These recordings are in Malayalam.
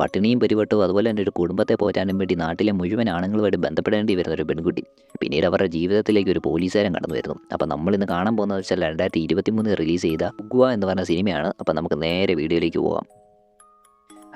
പട്ടിണിയും പരിവട്ടവും അതുപോലെ തന്നെ ഒരു കുടുംബത്തെ പോറ്റാനും വേണ്ടി നാട്ടിലെ മുഴുവൻ ആണുങ്ങളുമായിട്ട് ബന്ധപ്പെടേണ്ടി വരുന്ന ഒരു പെൺകുട്ടി. പിന്നീട് അവരുടെ ജീവിതത്തിലേക്ക് ഒരു പോലീസുകാരൻ കടന്നു വരുന്നു. അപ്പോൾ നമ്മൾ ഇന്ന് കാണാൻ പോകുന്നത് വെച്ചാൽ രണ്ടായിരത്തി ഇരുപത്തി റിലീസ് ചെയ്ത ഉഗ്വ എന്ന് പറഞ്ഞ സിനിമയാണ്. അപ്പോൾ നമുക്ക് നേരെ വീഡിയോയിലേക്ക് പോകാം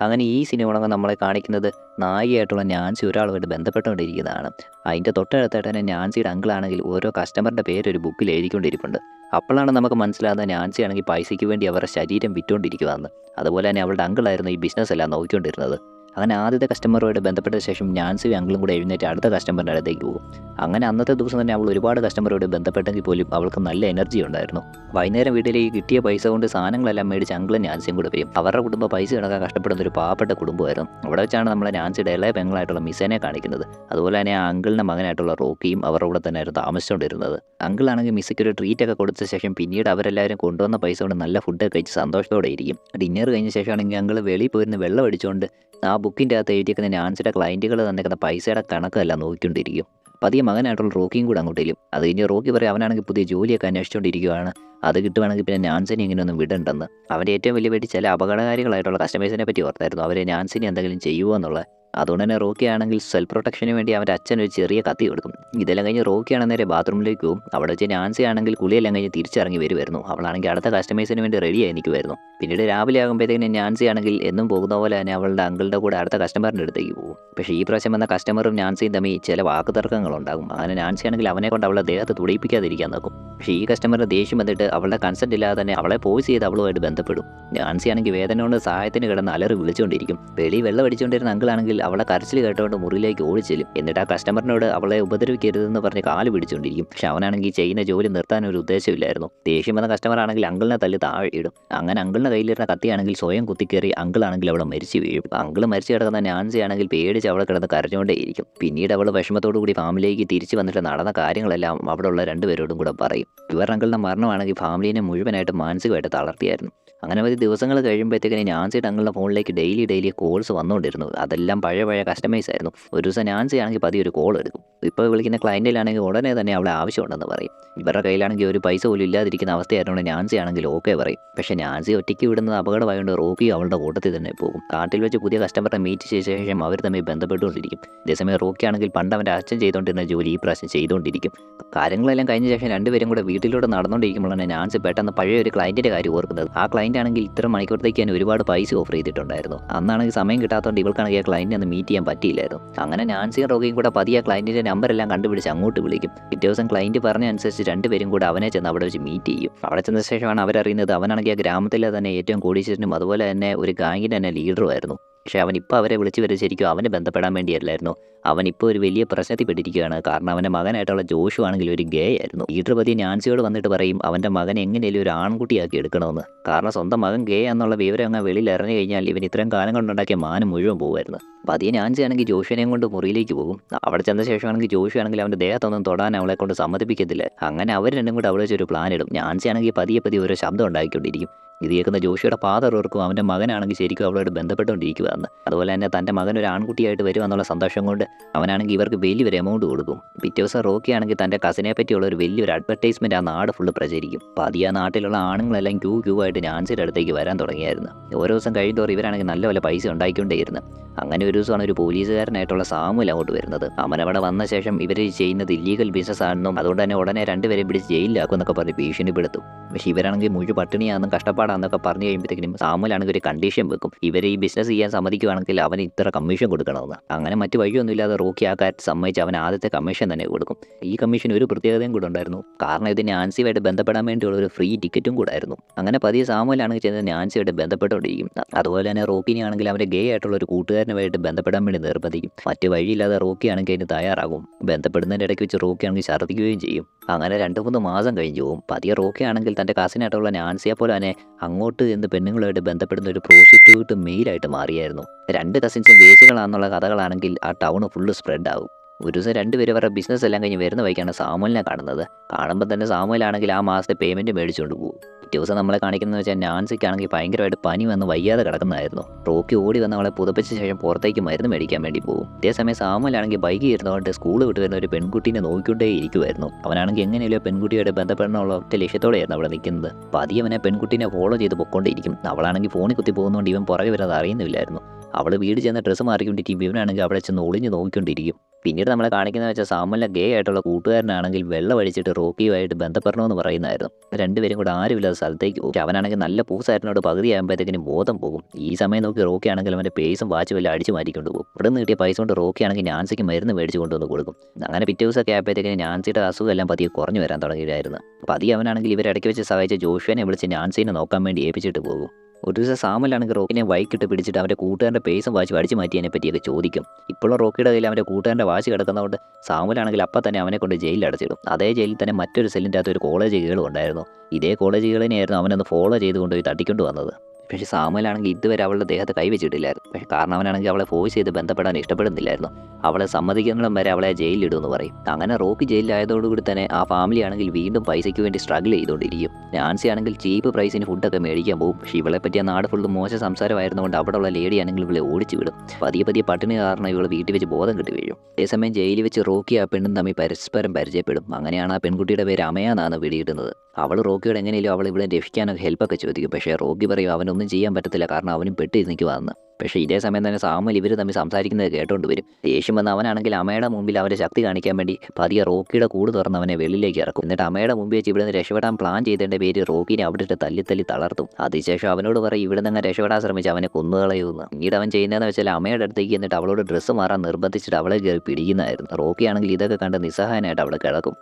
അങ്ങനെ ഈ സിനിമകളൊക്കെ നമ്മളെ കാണിക്കുന്നത് നായികയായിട്ടുള്ള നാൻസി ഒരാളുമായിട്ട് ബന്ധപ്പെട്ടുകൊണ്ടിരിക്കുന്നതാണ്. അതിന്റെ തൊട്ടടുത്തായിട്ട് തന്നെ നാൻസിയുടെ അങ്കിളാണെങ്കിൽ ഓരോ കസ്റ്റമറിന്റെ പേര് ഒരു ബുക്കിൽ എഴുതിക്കൊണ്ടിരിപ്പുണ്ട്. അപ്പോഴാണ് നമുക്ക് മനസ്സിലാകുന്നത് നാൻസി ആണെങ്കിൽ പൈസയ്ക്ക് വേണ്ടി അവരുടെ ശരീരം വിറ്റുകൊണ്ടിരിക്കുകയാണ് അതുപോലെ തന്നെ അവളുടെ അങ്കിളായിരുന്നു ഈ ബിസിനസ് എല്ലാം നോക്കിക്കൊണ്ടിരുന്നത്. അങ്ങനെ ആദ്യത്തെ കസ്റ്റമറുമായിട്ട് ബന്ധപ്പെട്ട ശേഷം ഞാൻസിയും അങ്കിളും കൂടെ എഴുന്നേറ്റ് അടുത്ത കസ്റ്റമറിന്റെ അടുത്തേക്ക് പോകും. അങ്ങനെ അന്നത്തെ ദിവസം തന്നെ അവൾ ഒരുപാട് കസ്റ്റമറോട് ബന്ധപ്പെട്ടെങ്കിൽ പോലും അവൾക്ക് നല്ല എനർജി ഉണ്ടായിരുന്നു. വൈകുന്നേരം വീട്ടിലേക്ക് കിട്ടിയ പൈസ കൊണ്ട് സാധനങ്ങളെല്ലാം മേടിച്ച് അങ്കിളും ഞാൻസിയും കൂടെ വരും അവരുടെ കുടുംബം പൈസ കിടക്കാൻ കഷ്ടപ്പെടുന്ന ഒരു പാവപ്പെട്ട കുടുംബമായിരുന്നു. അവിടെ വെച്ചാണ് നമ്മളെ ഞാൻസിയുടെ ഇളയ പെങ്ങളായിട്ടുള്ള മിസേനെ കാണിക്കുന്നത്. അതുപോലെ തന്നെ ആ അങ്കിളിന്റെ മകനായിട്ടുള്ള റോക്കിയും അവരുടെ കൂടെ തന്നെ തന്നെയായിരുന്നു താമസിച്ചുകൊണ്ടിരുന്നത്. അങ്കിളാണെങ്കിൽ മിസ്സയ്ക്ക് ഒരു ട്രീറ്റ് ഒക്കെ കൊടുത്ത ശേഷം പിന്നീട് അവരെല്ലാവരും കൊണ്ടുവന്ന പൈസ കൊണ്ട് നല്ല ഫുഡ് കഴിച്ച് സന്തോഷത്തോടെ ഇരിക്കും. ഡിന്നർ കഴിഞ്ഞ ശേഷമാണെങ്കിൽ അങ്കിൾ വെളിയിൽ പോയിരുന്ന് വെള്ളം അടിച്ചുകൊണ്ട് ആ ബുക്കിന്റെ അകത്ത് എഴുതിയിരിക്കുന്ന നാൻസിയുടെ ക്ലയന്റുകൾ തന്നിരിക്കുന്ന പൈസയുടെ കണക്കല്ല നോക്കിക്കൊണ്ടിരിക്കും. പതിയെ മകനായിട്ടുള്ള റോക്കിയും കൂടെ അങ്ങോട്ടും അത് കഴിഞ്ഞ് റോക്കി പറയും അവനാണെങ്കിൽ പുതിയ ജോലിയൊക്കെ അന്വേഷിച്ചുകൊണ്ടിരിക്കുകയാണ് അത് കിട്ടുവാണെങ്കിൽ പിന്നെ നാൻസിനെ ഇങ്ങനെയൊന്നും വിടണ്ടെന്ന്. അവന്റെ ഏറ്റവും വലിയ വേണ്ടി ചില അപകടകാരികളായിട്ടുള്ള കസ്റ്റമേഴ്സിനെ പറ്റി ഓർത്തായിരുന്നു. അവരെ നാൻസിനെ എന്തെങ്കിലും ചെയ്യുമോ എന്നുള്ളത് അതുകൊണ്ട് തന്നെ റോക്കി ആണെങ്കിൽ സെൽഫ് പ്രൊട്ടക്ഷന് വേണ്ടി അവന്റെ അച്ഛൻ ഒരു ചെറിയ കത്തി കൊടുക്കും. ഇതെല്ലാം കഴിഞ്ഞ് റോക്കി ആണെങ്കിൽ നേരെ ബാത്റൂമിലേക്ക് പോകും അവിടെ വെച്ച് നാൻസി ആണെങ്കിൽ കുളിയെല്ലാം കഴിഞ്ഞ് തിരിച്ചിറങ്ങി വരുമായിരുന്നു. അവളാണെങ്കിൽ അടുത്ത കസ്റ്റമേഴ്സിന് വേണ്ടി റെഡിയായി നിൽക്കുമായിരുന്നു. പിന്നീട് രാവിലെ ആകുമ്പോഴത്തേക്കിന് നാൻസി ആണെങ്കിൽ എന്നും പോകുന്ന പോലെ തന്നെ അവളുടെ അങ്കിളുടെ കൂടെ അടുത്ത കസ്റ്റമറിന്റെ അടുത്തേക്ക് പോകും. പക്ഷേ ഈ പ്രാവശ്യം വന്ന കസ്റ്റമറും നാൻസിയും തമ്മിൽ ചില വാക്ക് തർക്കങ്ങളുണ്ടാകും അങ്ങനെ നാൻസി ആണെങ്കിൽ അവനെ കൊണ്ട് അവളെ ദേഹത്ത് തുടിപ്പിക്കാതിരിക്കാൻ നോക്കും. പക്ഷേ ഈ കസ്റ്റമറുടെ ദേഷ്യം വന്നിട്ട് അവളുടെ കൺസെന്റ് ഇല്ലാതെ തന്നെ അവളെ പോയിസ് ചെയ്ത് അവളുമായിട്ട് ബന്ധപ്പെടും. നാൻസി ആണെങ്കിൽ വേദന കൊണ്ട് സഹായത്തിന് കിടന്ന് അലറി വിളിച്ചുകൊണ്ടിരിക്കും വെളി വെള്ളം അടിച്ചുകൊണ്ടിരുന്ന അങ്കിളാണെങ്കിൽ അവളെ കരച്ചിൽ കേട്ടുകൊണ്ട് മുറിയിലേക്ക് ഓടിച്ചെല്ലും. എന്നിട്ട് ആ കസ്റ്റമറിനോട് അവളെ ഉപദ്രവിക്കരുതെന്ന് പറഞ്ഞ് കാൽ പിടിച്ചുകൊണ്ടിരിക്കും പക്ഷെ അവനാണെങ്കിൽ ചെയ്യുന്ന ജോലി നിർത്താൻ ഒരു ഉദ്ദേശമില്ലായിരുന്നു. ദേഷ്യം വന്ന കസ്റ്റമർ ആണെങ്കിൽ അങ്കിളിനെ തല്ലി താഴെ ഇടും. അങ്ങനെ അങ്കിളിന്റെ കയ്യിലിരുന്ന കത്തിയാണെങ്കിൽ സ്വയം കുത്തിക്കേറി അങ്കിളാണെങ്കിൽ അവിടെ മരിച്ചു വീഴും. അങ്കിൾ മരിച്ചു കിടക്കുന്ന നാൻസി ആണെങ്കിൽ പേടിച്ച് അവൾ കിടന്ന് കരഞ്ഞുകൊണ്ടേയിരിക്കും. പിന്നീട് അവൾ വിഷമത്തോടു കൂടി ഫാമിലിയിലേക്ക് തിരിച്ചു വന്നിട്ട് നടന്ന കാര്യങ്ങളെല്ലാം അവിടെയുള്ള രണ്ടുപേരോടും കൂടെ പറയും. ഇവർ അങ്കിളിന്റെ മരണമാണെങ്കിൽ ഫാമിലിനെ മുഴുവനായിട്ട് മാനസികമായിട്ട് തളർത്തിയായിരുന്നു. അങ്ങനെ ഒരു ദിവസങ്ങൾ കഴിയുമ്പോഴത്തേക്കിന് നാൻസി തങ്ങളുടെ ഫോണിലേക്ക് ഡെയിലി ഡെയിലി കോൾസ് വന്നുകൊണ്ടിരുന്നു. അതെല്ലാം പഴയ പഴയ കസ്റ്റമൈസ് ആയിരുന്നു. ഒരു ദിവസം നാൻസി ആണെങ്കിൽ പതി ഒരു കോൾ എടുക്കും. ഇപ്പോൾ വിളിക്കുന്ന ക്ലയന്റിലാണെങ്കിൽ ഉടനെ തന്നെ അവളെ ആവശ്യമുണ്ടെന്ന് പറയും. ഇവരുടെ കയ്യിലാണെങ്കിൽ ഒരു പൈസ പോലും ഇല്ലാതിരിക്കുന്ന അവസ്ഥയായതുകൊണ്ട് നാൻസി ആണെങ്കിൽ ഓക്കെ പറയും. പക്ഷേ നാൻസി ഒറ്റയ്ക്ക് വിടുന്നത് അപകടമായതുകൊണ്ട് റോക്കി അവളുടെ കൂട്ടത്തിൽ തന്നെ പോകും. കാട്ടിൽ വെച്ച് പുതിയ കസ്റ്റമറെ മീറ്റ് ചെയ്ത ശേഷം അവർ തമ്മിൽ ബന്ധപ്പെട്ടുകൊണ്ടിരിക്കും. അതേസമയം റോക്കി ആണെങ്കിൽ പണ്ട് അവന്റെ അച്ഛൻ ചെയ്തുകൊണ്ടിരുന്ന ജോലി ഈ പ്രാവശ്യം ചെയ്തുകൊണ്ടിരിക്കും. കാര്യങ്ങളെല്ലാം കഴിഞ്ഞ ശേഷം രണ്ടുപേരും കൂടെ വീട്ടിലൂടെ നടന്നുകൊണ്ടിരിക്കുമ്പോഴാണ് നാൻസി പെട്ടെന്ന് പഴയ ഒരു ക്ലയന്റിന്റെ കാര്യം ഓർക്കുന്നത്. ആ ക്ലയന്റ് ആണെങ്കിൽ ഇത്ര മണിക്കൂറത്തേക്ക് ഞാൻ ഒരുപാട് പൈസ ഓഫർ ചെയ്തിട്ടുണ്ടായിരുന്നു. അന്നാണെങ്കിൽ സമയം കിട്ടാത്തതുകൊണ്ട് ഇവൾക്കാണെങ്കിൽ ആ ക്ലയന്റിനെ ഒന്ന് മീറ്റ് ചെയ്യാൻ പറ്റിയില്ലായിരുന്നു. അങ്ങനെ നാൻസിയും റോഗിയും കൂടെ പതിയെ ആ ക്ലയന്റിന്റെ നമ്പർ എല്ലാം കണ്ടുപിടിച്ച് അങ്ങോട്ട് വിളിക്കും. പിറ്റേ ദിവസം ക്ലയന്റ് പറഞ്ഞ അനുസരിച്ച് രണ്ടുപേരും കൂടെ അവനെ ചെന്ന് അവിടെ വെച്ച് മീറ്റ് ചെയ്യും. അവിടെ ചെന്ന ശേഷമാണ് അവരറിയുന്നത് അവനാണെങ്കിൽ ആ ഗ്രാമത്തിലെ തന്നെ ഏറ്റവും കോടീശ്വരനും അതുപോലെ തന്നെ ഒരു ഗാങ്ങിന്റെ തന്നെ ലീഡറുമായിരുന്നു പക്ഷേ അവൻ ഇപ്പോൾ അവരെ വിളിച്ചു വരെ ശരിക്കും അവനെ ബന്ധപ്പെടാൻ വേണ്ടിയല്ലായിരുന്നു. അവനിപ്പോൾ ഒരു വലിയ പ്രശ്നത്തിൽ പെട്ടിരിക്കുകയാണ്. കാരണം അവന്റെ മകനായിട്ടുള്ള ജോഷു ആണെങ്കിൽ ഒരു ഗേ ആയിരുന്നു. ലീഡർപതി നാൻസിയോട് വന്നിട്ട് പറയും അവന്റെ മകൻ എങ്ങനെയും ഒരു ആൺകുട്ടിയാക്കി എടുക്കണമെന്ന്. കാരണം സ്വന്തം മകൻ ഗേ എന്നുള്ള വിവരം അങ്ങ് വെളിയിൽ ഇറങ്ങി കഴിഞ്ഞാൽ ഇവൻ ഇത്രയും കാലം കൊണ്ടുണ്ടാക്കിയ മാനം മുഴുവൻ പോകുമായിരുന്നു അപ്പോൾ പതിയെ നാൻസി ആണെങ്കിൽ ജോഷുവിനെയും കൊണ്ട് മുറിയിലേക്ക് പോകും. അവിടെ ചെന്ന ശേഷമാണെങ്കിൽ ജോഷു ആണെങ്കിൽ അവന്റെ ദേഹത്തൊന്നും തൊടാൻ അവളെ കൊണ്ട് സമ്മതിപ്പിക്കത്തില്ല. അങ്ങനെ അവർ രണ്ടും കൂടെ അവളെ വെച്ചൊരു പ്ലാൻ ഇടും. നാൻസി ആണെങ്കിൽ പതിയെ പതിയെ ഓരോ ശബ്ദം ഉണ്ടാക്കിക്കൊണ്ടിരിക്കും ഇത് കേൾക്കുന്ന ജോഷിയുടെ ഓർക്കും അവന്റെ മകനാണെങ്കിൽ ശരിക്കും അവളോട് ബന്ധപ്പെട്ടുകൊണ്ടിരിക്കുകയാണ് അതുപോലെ തന്നെ തന്റെ മകൻ ഒരു ആൺകുട്ടിയായിട്ട് വരുമെന്നുള്ള സന്തോഷം കൊണ്ട് അവനാണെങ്കിൽ ഇവർക്ക് വലിയൊരു എമൗണ്ട് കൊടുക്കും. പിറ്റേ ദിവസം റോക്കി ആണെങ്കിൽ തന്റെ കസിനെ പറ്റിയുള്ള ഒരു വലിയൊരു അഡ്വർടൈസ്മെന്റ് ആ നാട് ഫുള്ള് പ്രചരിക്കും. അപ്പോൾ അത് ആ നാട്ടിലുള്ള ആണുങ്ങളെല്ലാം ക്യൂ ക്യൂ ആയിട്ട് ഞാൻസിന്റെ അടുത്തേക്ക് വരാൻ തുടങ്ങിയായിരുന്നു. ഓരോ ദിവസം കഴിയുന്നതോറും ഇവരാണെങ്കിൽ നല്ല പോലെ പൈസ ഉണ്ടായിക്കൊണ്ടേയിരുന്നു. അങ്ങനെ ഒരു ദിവസമാണ് ഒരു പോലീസുകാരനായിട്ടുള്ള സാമുൽ അങ്ങോട്ട് വരുന്നത്. അവനവിടെ വന്ന ശേഷം ഇവർ ചെയ്യുന്നത് ഇല്ലീഗൽ ബിസിനസ് ആണെന്നും അതുകൊണ്ട് തന്നെ ഉടനെ രണ്ടുപേരെ പിടിച്ച് ജയിലിലാക്കും എന്നൊക്കെ പറഞ്ഞ് ഭീഷണിപ്പെടുത്തും. പക്ഷേ ഇവരാണെങ്കിൽ മുഴു പട്ടിണിയാണെന്നും കഷ്ടപ്പാടാണെന്നൊക്കെ പറഞ്ഞു കഴിയുമ്പോഴത്തേക്കും സാമുലാണെങ്കിൽ ഒരു കണ്ടീഷൻ വെക്കും. ഇവർ ഈ ബിസിനസ് ചെയ്യാൻ സമ്മതിക്കുവാണെങ്കിൽ അവൻ ഇത്ര കമ്മീഷൻ കൊടുക്കണമെന്ന്. അങ്ങനെ മറ്റു വഴിയൊന്നുമില്ലാതെ റോക്കി ആ സമ്മതിച്ച് അവൻ ആദ്യത്തെ കമ്മീഷൻ തന്നെ കൊടുക്കും. ഈ കമ്മീഷൻ ഒരു പ്രത്യേകതയും കൂടെ ഉണ്ടായിരുന്നു. കാരണം ഇത് നാൻസിയുമായിട്ട് ബന്ധപ്പെടാൻ വേണ്ടിയുള്ള ഒരു ഫ്രീ ടിക്കറ്റും കൂടായിരുന്നു. അങ്ങനെ പതിയെ സാമുലാണെങ്കിൽ ചെന്ന് നാൻസിയായിട്ട് ബന്ധപ്പെട്ടുകൊണ്ടിരിക്കും. അതുപോലെ തന്നെ റോക്കിനെയാണെങ്കിൽ അവന്റെ ഗേ ആയിട്ടുള്ള ഒരു കൂട്ടുകാരനുമായിട്ട് ബന്ധപ്പെടാൻ വേണ്ടി നിർബന്ധിക്കും. മറ്റു വഴിയില്ലാതെ റോക്കി ആണെങ്കിൽ അതിന് തയ്യാറാകും. ബന്ധപ്പെടുന്നതിന്റെ ഇടയ്ക്ക് വെച്ച് റോക്കി ആണെങ്കിൽ ഛർദ്ദിക്കുകയും ചെയ്യും. അങ്ങനെ രണ്ട് മൂന്ന് മാസം കഴിഞ്ഞു പോകും പതിയെ റോക്കി ആണെങ്കിൽ തന്റെ കസിനായിട്ടുള്ള നാൻസിയെ പോലെ തന്നെ അങ്ങോട്ട് എന്ന് പെണ്ണുങ്ങളുമായിട്ട് ബന്ധപ്പെടുന്ന ഒരു പ്രോസിറ്റ്യൂട്ട് മെയിലായിട്ട് മാറിയായിരുന്നു. രണ്ട് കസിൻസും വേശികളാണെന്നുള്ള കഥകളാണെങ്കിൽ ആ ടൗൺ ഫുള്ള് സ്പ്രെഡ് ആകും ഒരു ദിവസം രണ്ടുപേരും അവരുടെ ബിസിനസ് എല്ലാം കഴിഞ്ഞ് വരുന്ന വഴിക്കാണ് സാമുലിനെ കാണുന്നത്. കാണുമ്പോൾ തന്നെ സാമുലാണെങ്കിൽ ആ മാസത്തെ പേയ്മെന്റ് മേടിച്ചുകൊണ്ട് പോകും. പിറ്റേ ദിവസം നമ്മളെ കാണിക്കുന്നത് വെച്ചാൽ നാൻസിക്കാണെങ്കിൽ ഭയങ്കരമായിട്ട് പനി വന്ന് വയ്യാതെ കിടക്കുന്നതായിരുന്നു. റോക്കി ഓടി വന്ന് അവളെ പുതപ്പിച്ച ശേഷം പുറത്തേക്ക് മരുന്ന് മേടിക്കാൻ വേണ്ടി പോകും. അതേസമയം സാമുലാണെങ്കിൽ ബൈക്ക് ഇരുന്നുകൊണ്ട് സ്കൂൾ വിട്ട് വരുന്ന ഒരു പെൺകുട്ടീനെ നോക്കിക്കൊണ്ടേ ഇരിക്കുമായിരുന്നു അവനാണെങ്കിൽ എങ്ങനെയല്ലോ പെൺകുട്ടിയോട് ബന്ധപ്പെടണമുള്ള ഒറ്റ ലക്ഷ്യത്തോടെയായിരുന്നു അവിടെ നിൽക്കുന്നത്. പതിയെ അവനെ പെൺകുട്ടീനെ ഫോളോ ചെയ്ത് പൊക്കൊണ്ടിരിക്കും അവളാണെങ്കിൽ ഫോണിൽ കുത്തി പോകുന്നതുകൊണ്ട് ഇവൻ പുറകെ വരാതെ അറിയുന്നില്ലായിരുന്നു. അവൾ വീട് ചെന്ന് ഡ്രസ്സ് മാറിക്കൊണ്ടിരിക്കും ഇവനാണെങ്കിൽ അവിടെ ചെന്ന് ഒളിഞ്ഞ് നോക്കിക്കൊണ്ടിരിക്കും. പിന്നീട് നമ്മളെ കാണിക്കുന്ന വെച്ചാൽ സാമലിനെ ഗേ ആയിട്ടുള്ള കൂട്ടുകാരനാണെങ്കിൽ വെള്ളം അടിച്ചിട്ട് റോക്കിയുമായിട്ട് ബന്ധപ്പെടണമെന്ന് പറയുന്നതായിരുന്നു. രണ്ടുപേരും കൂടെ ആരുമില്ലാത്ത സ്ഥലത്തേക്ക് പോകും അവനാണെങ്കിൽ നല്ല പൂസായിരുന്നോട് പകുതി ആകുമ്പോഴത്തേക്കിനും ബോധം പോകും. ഈ സമയം നോക്കി റോക്കി ആണെങ്കിൽ അവന്റെ പേസും വാച്ചും എല്ലാം അടിച്ച് മാറ്റിക്കൊണ്ട് പോകും. ഇവിടെ നിന്ന് കിട്ടിയ പൈസ കൊണ്ട് റോക്കി ആണെങ്കിൽ നാൻസിക്ക് മരുന്ന് മേടിച്ച് കൊണ്ടുവന്ന് കൊടുക്കും. അങ്ങനെ പിറ്റേ ദിവസമൊക്കെ ആയപ്പോഴത്തേക്കിനും നാൻസിയുടെ അസുഖം എല്ലാം പതിയെ കുറഞ്ഞു വരാൻ തുടങ്ങിയിട്ടായിരുന്നു പതിയെ അവനാണെങ്കിൽ ഇവരിടയ്ക്ക് വെച്ച് സഹായിച്ച ജോഷുവിനെ വിളിച്ച് നാൻസിനെ നോക്കാൻ വേണ്ടി ഏൽപ്പിച്ചിട്ട് പോകും. ഒരു ദിവസം സാമലാണെങ്കിൽ റോക്കിനെ വൈകിട്ട് പിടിച്ചിട്ട് അവന്റെ കൂട്ടുകാരന്റെ പേസും വാച്ച് അടിച്ചു മാറ്റിയതിനെ പറ്റിയൊക്കെ ചോദിക്കും. ഇപ്പോഴും റോക്കിയുടെ കയ്യിൽ അവന്റെ കൂട്ടുകാരന്റെ വാച്ച് കിടക്കുന്നതുകൊണ്ട് സാമലാണെങ്കിൽ അപ്പം തന്നെ അവനെ കൊണ്ട് ജയിലിൽ അടച്ചിടും. അതേ ജയിലിൽ തന്നെ മറ്റൊരു സെല്ലിന്റെ അകത്ത് ഒരു കോളേജ് കീഴും ഉണ്ടായിരുന്നു. ഇതേ കോളേജ് കീഴിനെയായിരുന്നു അവനൊന്ന് ഫോളോ ചെയ്തുകൊണ്ട് തട്ടിക്കൊണ്ട് വന്നത്. പക്ഷേ സാമുവലാണെങ്കിൽ ഇതുവരെ അവളുടെ ദേഹത്ത് കൈവച്ചിട്ടില്ലായിരുന്നു. പക്ഷേ കാരണം അവനാണെങ്കിൽ അവളെ ഫോഴ്സ് ചെയ്ത് ബന്ധപ്പെടാൻ ഇഷ്ടപ്പെടുന്നില്ലായിരുന്നു. അവളെ സമ്മതിക്കുന്നതും വരെ അവളെ ജയിലിലിടുമെന്ന് പറയും. അങ്ങനെ റോക്ക് ജയിലിലായതോടുകൂടി തന്നെ ആ ഫാമിലി ആണെങ്കിൽ വീണ്ടും പൈസയ്ക്ക് വേണ്ടി സ്ട്രഗിൾ ചെയ്തുകൊണ്ടിരിക്കും. നാൻസി ആണെങ്കിൽ ചീപ്പ് പ്രൈസിന് ഫുഡൊക്കെ മേടിക്കാൻ പോകും. പക്ഷേ ഇവളെ പറ്റി ആ നാട് ഫുള്ള് മോശം സംസാരമായിരുന്നുകൊണ്ട് അവിടെയുള്ള ലേഡി ആണെങ്കിൽ ഇവളെ ഓടിച്ചു വിടും. പതിയെ പതിയെ പട്ടിണി കാരണം ഇവൾ വീട്ടിൽ വെച്ച് ബോധം കിട്ടി വീഴും. അതേസമയം ജയിലിൽ വെച്ച് റോക്കി ആ പെണ്ണും തമ്മിൽ പരസ്പരം പരിചയപ്പെടും. അങ്ങനെയാണ് ആ പെൺകുട്ടിയുടെ പേര് അമയാന്നാണ് പിടിയിടുന്നത് അവൾ റോക്കിയോട് എങ്ങനെയല്ലോ അവൾ ഇവിടെ രക്ഷിക്കാനൊക്കെ ഹെൽപ്പൊക്കെ ചോദിക്കും. പക്ഷേ റോക്കി പറയും അവനൊന്നും ചെയ്യാൻ പറ്റത്തില്ല കാരണം അവനും പെട്ടി നിൽക്കുവാന്ന് പക്ഷേ ഇതേ സമയം തന്നെ സാമൽ ഇവർ തമ്മിൽ സംസാരിക്കുന്നത് കേട്ടോണ്ട് വരും. ദേഷ്യം വന്ന് അവനാണെങ്കിൽ അമ്മയുടെ മുമ്പിൽ അവരെ ശക്തി കാണിക്കാൻ വേണ്ടി പതിയെ റോക്കിയുടെ കൂട് തുറന്ന് അവനെ വെളിയിലേക്ക് ഇറക്കും. എന്നിട്ട് അമ്മയുടെ മുമ്പിൽ വെച്ച് ഇവിടെ നിന്ന് രക്ഷപ്പെടാൻ പ്ലാൻ ചെയ്തതിന്റെ പേര് റോക്കിനെ അവിടെ ഇട്ട് തല്ലി തല്ലി തളർത്തും. അതിനുശേഷം അവനോട് പറയും ഇവിടെ നിന്ന് രക്ഷപ്പെടാൻ ശ്രമിച്ച് അവനെ കൊന്നുകളയുമെന്ന്. പിന്നീട് അവൻ ചെയ്യുന്നതെന്ന് വെച്ചാൽ അമ്മയുടെ അടുത്തേക്ക് എന്നിട്ട് അവളോട് ഡ്രസ്സ് മാറാൻ നിർബന്ധിച്ചിട്ട് അവളെ കയറി പിടിക്കുന്നതായിരുന്നു. റോക്കിയാണെങ്കിൽ ഇതൊക്കെ കണ്ട് നിസ്സഹായനായിട്ട് അവൾ കിടക്കും.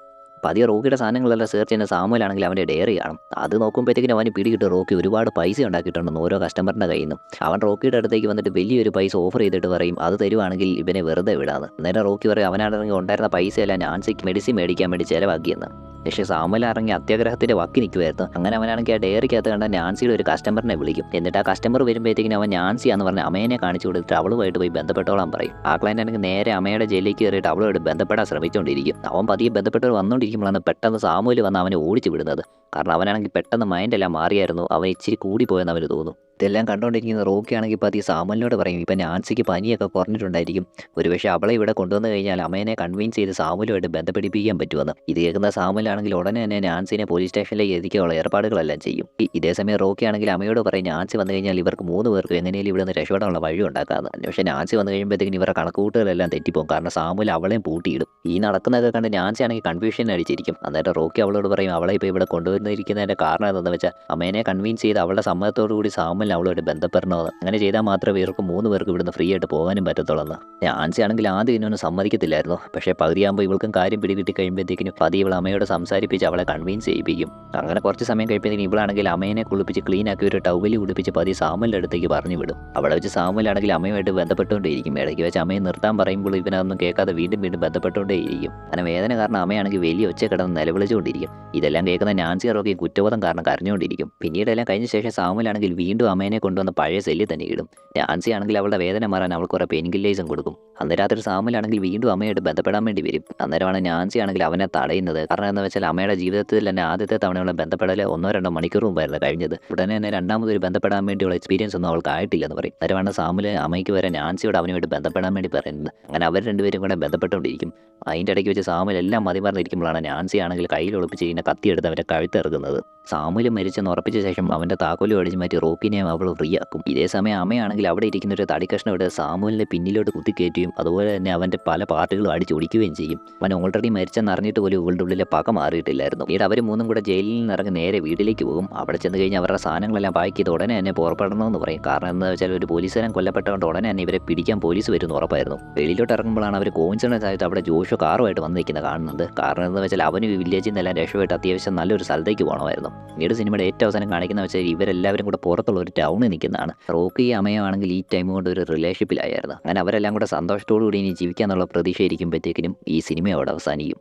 പതിയെ റോക്കിയുടെ സാധനങ്ങളെല്ലാം സെർച്ച് ചെയ്യുന്ന സാമുവലാണെങ്കിൽ അവന്റെ ഡയറി കാണും. അത് നോക്കുമ്പോഴത്തേക്കിനും അവന് പിടികിട്ട്. റോക്കി ഒരുപാട് പൈസ ഉണ്ടാക്കിയിട്ടുണ്ടെന്ന് ഓരോ കസ്റ്റമറിന്റെ കയ്യിൽ നിന്നും അവൻ റോക്കിയുടെ അടുത്തേക്ക് വന്നിട്ട് വലിയൊരു പൈസ ഓഫർ ചെയ്തിട്ട് പറയും അത് തരുവാണെങ്കിൽ ഇവനെ വെറുതെ വിടാന്ന്. നേരെ റോക്കി പറയും അവനാണെങ്കിൽ ഉണ്ടായിരുന്ന പൈസയെല്ലാം നാൻസിക്ക് മെഡിസിൻ മേടിക്കാൻ വേണ്ടി ചിലവാക്കിയെന്ന്. പക്ഷേ സാമുല ഇറങ്ങി അത്യാഗ്രഹത്തിന്റെ വക്കി നിൽക്കുമായിരുന്നു അങ്ങനെ അവനാണെങ്കിൽ ആ ഡയറിക്കകത്ത് കണ്ട നാൻസിയുടെ ഒരു കസ്റ്റമറിനെ വിളിക്കും. എന്നിട്ട് ആ കസ്റ്റമർ വരുമ്പോഴത്തേക്കിനും അവൻ നാൻസി എന്ന് പറഞ്ഞ അമ്മേനെ കാണിച്ചു കൊടുത്തിട്ട് അവളുമായിട്ട് പോയി ബന്ധപ്പെട്ടോളാൻ പറയും. ആ ക്ലയന്റ് ആണെങ്കിൽ നേരെ അമ്മയുടെ ജയിലിലേക്ക് കയറിയിട്ട് അവളോട് ബന്ധപ്പെടാൻ ശ്രമിച്ചുകൊണ്ടിരിക്കും. അവൻ പതിയെ ബന്ധപ്പെട്ട് വന്നുകൊണ്ടിരിക്കുമ്പോഴാണ് പെട്ടെന്ന് സാമൂൽ വന്ന് അവനെ ഓടിച്ചു വിടുന്നത്. കാരണം അവനാണെങ്കിൽ പെട്ടെന്ന് മൈൻഡെല്ലാം മാറിയായിരുന്നു. അവൻ ഇച്ചിരി കൂടിപ്പോയെന്ന് അവന് തോന്നും. ഇതെല്ലാം കണ്ടുകൊണ്ടിരിക്കുന്ന റോക്കി ആണെങ്കിൽ പതി സാമലിനോട് പറയും ഇപ്പം നാൻസിക്ക് പനിയൊക്കെ കുറഞ്ഞിട്ടുണ്ടായിരിക്കും. ഒരുപക്ഷെ അവളെ ഇവിടെ കൊണ്ടുവന്നു കഴിഞ്ഞാൽ അമ്മേനെ കൺവീൻസ് ചെയ്ത് സാമുലുമായിട്ട് ബന്ധപ്പെടിപ്പിക്കാൻ പറ്റുമെന്ന്. ഇത് കേൾക്കുന്ന സാമുലാണെങ്കിൽ ഉടനെ തന്നെ നാൻസിനെ പോലീസ് സ്റ്റേഷനിലേക്ക് എത്തിക്കാനുള്ള ഏർപ്പാടുകളെല്ലാം ചെയ്യും. ഇതേ ഇതേസമയം റോക്കി ആണെങ്കിൽ അമ്മയോട് പറയും നാൻസി വന്നു കഴിഞ്ഞാൽ ഇവർക്ക് മൂന്ന് പേർക്ക് എങ്ങനെയും ഇവിടെ നിന്ന് രക്ഷപ്പെടാനുള്ള വഴി ഉണ്ടാക്കാമെന്ന്. പക്ഷേ നാൻസി വന്നു കഴിയുമ്പോഴത്തേക്കും ഇവരുടെ കണക്കുകൂട്ടുകളെല്ലാം തെറ്റിപ്പോകും. കാരണം സാമുൽ അവളെയും പൂട്ടിയിടും. ഈ നടക്കുന്നതൊക്കെ കണ്ട് നാൻസി ആണെങ്കിൽ കൺഫ്യൂഷൻ അടിച്ചിരിക്കും. അന്നേരം റോക്കി അവളോട് പറയും അവളെ ഇപ്പോൾ ഇവിടെ കൊണ്ടുവന്നിരിക്കുന്നതിന്റെ കാരണം എന്താണെന്ന് വെച്ചാൽ അമ്മേനെ കൺവിൻസ് ചെയ്ത് അവളുടെ സമ്മതത്തോടു കൂടി സാമുലിന് അവളോട് ബന്ധപ്പെടണമെന്ന്. അങ്ങനെ ചെയ്താൽ മാത്രമേ ഇവർക്ക് മൂന്ന് പേർക്ക് ഇവിടുന്ന് ഫ്രീ ആയിട്ട് പോകാനും പറ്റത്തുള്ളൂ നാൻസി ആണെങ്കിൽ ആദ്യം ഇതിനൊന്നും സമ്മതിക്കത്തില്ലായിരുന്നു. പക്ഷേ പകുതിയാകുമ്പോൾ ഇവൾക്കും കാര്യം പിടികിട്ടി കഴിയുമ്പോഴത്തേക്കിനും പതി ഇവൾ അമ്മയോട് സംസാരിപ്പിച്ച് അവളെ കൺവീൻസ് ചെയ്യിപ്പിക്കും. അങ്ങനെ കുറച്ച് സമയം കഴിയുമ്പോഴത്തേക്കും ഇവളാണെങ്കിൽ അമ്മേനെ കുളിപ്പിച്ച് ക്ലീൻ ആക്കി ഒരു ടൗവലി കുളിപ്പിച്ച് പതി സാമുലിന്റെ അടുത്തേക്ക് പറഞ്ഞു വിടും. അവിടെ വെച്ച് സാമുലാണെങ്കിൽ അമ്മയുമായിട്ട് ബന്ധപ്പെട്ടുകൊണ്ടേയിരിക്കും. ഇടയ്ക്ക് വെച്ച് അമ്മയെ നിർത്താൻ പറയുമ്പോൾ ഇവനൊന്നും കേൾക്കാതെ വീണ്ടും വീണ്ടും ബന്ധപ്പെട്ടുകൊണ്ടേയിരിക്കും. അങ്ങനെ വേദന കാരണം അമ്മയാണെങ്കിൽ വലിയ ഒച്ച കിടന്ന് നിലവിളിച്ചുകൊണ്ടിരിക്കും. ഇതെല്ലാം കേൾക്കുന്ന നാൻസി റോക്കി കുറ്റബോധം കാരണം കരഞ്ഞുകൊണ്ടിരിക്കും. പിന്നീട് എല്ലാം കഴിഞ്ഞ ശേഷം സാമുലാണെങ്കിൽ വീണ്ടും അമ്മേനെ കൊണ്ടുവന്ന പഴയ സെല്ലിൽ തന്നെ ഇടും. നാൻസി ആണെങ്കിൽ അവളുടെ വേദന മാറാൻ അവൾ കുറേ പെയിൻകില്ലേഴ്സും കൊടുക്കും. അന്ന് രാത്രി സാമുലാണെങ്കിൽ വീണ്ടും അമ്മയായിട്ട് ബന്ധപ്പെടാൻ വേണ്ടി വരും. അന്നേരമാണ് നാൻസി ആണെങ്കിൽ അവനെ തടയുന്നത്. കാരണം എന്ന് വെച്ചാൽ അമ്മയുടെ ജീവിതത്തിൽ തന്നെ ആദ്യത്തെ തവണയുള്ള ബന്ധപ്പെടൽ ഒന്നോ രണ്ടോ മണിക്കൂർ മുമ്പായിരുന്നു കഴിഞ്ഞത്. ഉടനെ തന്നെ രണ്ടാമതൊരു ബന്ധപ്പെടാൻ വേണ്ടിയുള്ള എക്സ്പീരിയൻസ് ഒന്നും അവൾക്ക് ആയിട്ടില്ല എന്ന് പറയും. തരവാണ് സാമുൽ അമ്മയ്ക്ക് വരെ നാൻസിയോട് അവനുമായിട്ട് ബന്ധപ്പെടാൻ വേണ്ടി പറയുന്നത്. അങ്ങനെ അവർ രണ്ടുപേരും കൂടെ ബന്ധപ്പെട്ടുകൊണ്ടിരിക്കും. അതിന്റെ ഇടയ്ക്ക് വെച്ച് സാമുൽ എല്ലാം മതി പറഞ്ഞിരിക്കുമ്പോഴാണ് നാൻസി ആണെങ്കിൽ കയ്യിൽ ഒളിപ്പിച്ച് ഇങ്ങനെ കത്തിയെടുത്ത് അവന്റെ കഴുത്തിറങ്ങുന്നത് സാമുൽ മരിച്ചെന്ന് ഉറപ്പിച്ച ശേഷം അവന്റെ താക്കോലും അടിച്ച് മാറ്റി റോക്കിനെയും അവൾ ഫ്രീ ആക്കും. ഇതേ സമയം അമ്മയാണെങ്കിൽ അവിടെ ഇരിക്കുന്ന ഒരു തടിക്കഷ്ണം എടുത്ത് സാമുലിനെ പിന്നിലോട്ട് കുത്തിക്കയറ്റുകയും അതുപോലെ തന്നെ അവന്റെ പല പാർട്ടുകളും അടിച്ചൊടിക്കുകയും ചെയ്യും. അവൻ ഓൾറെഡി മരിച്ചെന്ന് അറിഞ്ഞിട്ട് പോലും ഇവളുടെ ഉള്ളിലെ പക മാറിയിട്ടില്ലായിരുന്നു. പിന്നീട് അവർ മൂന്നും കൂടെ ജയിലിൽ നിന്ന് ഇറങ്ങി നേരെ വീട്ടിലേക്ക് പോകും. അവിടെ ചെന്ന് കഴിഞ്ഞ് അവരുടെ സാധനങ്ങളെല്ലാം പാക്ക് ചെയ്ത് ഉടനെ തന്നെ പുറപ്പെടണമെന്ന് പറയും. കാരണം എന്താ വെച്ചാൽ ഒരു പോലീസുകാരൻ കൊല്ലപ്പെട്ടതുകൊണ്ട് ഉടനെ തന്നെ ഇവരെ പിടിക്കാൻ പോലീസ് വരുമെന്ന് ഉറപ്പായിരുന്നു. വെളിയിലോട്ട് ഇറങ്ങുമ്പോഴാണ് അവർ കോയിൻസിഡൻസ് ആയിട്ട് അവിടെ ജോഷോ കാറുമായിട്ട് വന്നിരിക്കുന്നത് കാണുന്നത്. കാരണം എന്താ വെച്ചാൽ അവന് വില്ലേജിൽ നിന്നെല്ലാം രക്ഷപ്പെട്ട് അത്യാവശ്യം നല്ലൊരു സ്ഥലത്തേക്ക് പോകണമായിരുന്നു. പിന്നീട് സിനിമയുടെ ഏറ്റവും അവസാനം കാണിക്കുന്ന വെച്ചാൽ ഇവരെല്ലാവരും കൂടെ പുറത്തുള്ള ഒരു ടൗണിൽ നിൽക്കുന്നതാണ്. റോക്കി അമ്മയാണെങ്കിൽ ഈ ടൈം കൊണ്ട് ഒരു റിലേഷൻഷിപ്പിലായിരുന്നു അങ്ങനെ അവരെല്ലാം കൂടെ സന്തോഷത്തോടു കൂടി ഇനി ജീവിക്കാന്നുള്ള പ്രതീക്ഷ ഇരിക്കുമ്പോഴത്തേക്കിനും ഈ സിനിമ അവിടെ അവസാനിക്കും.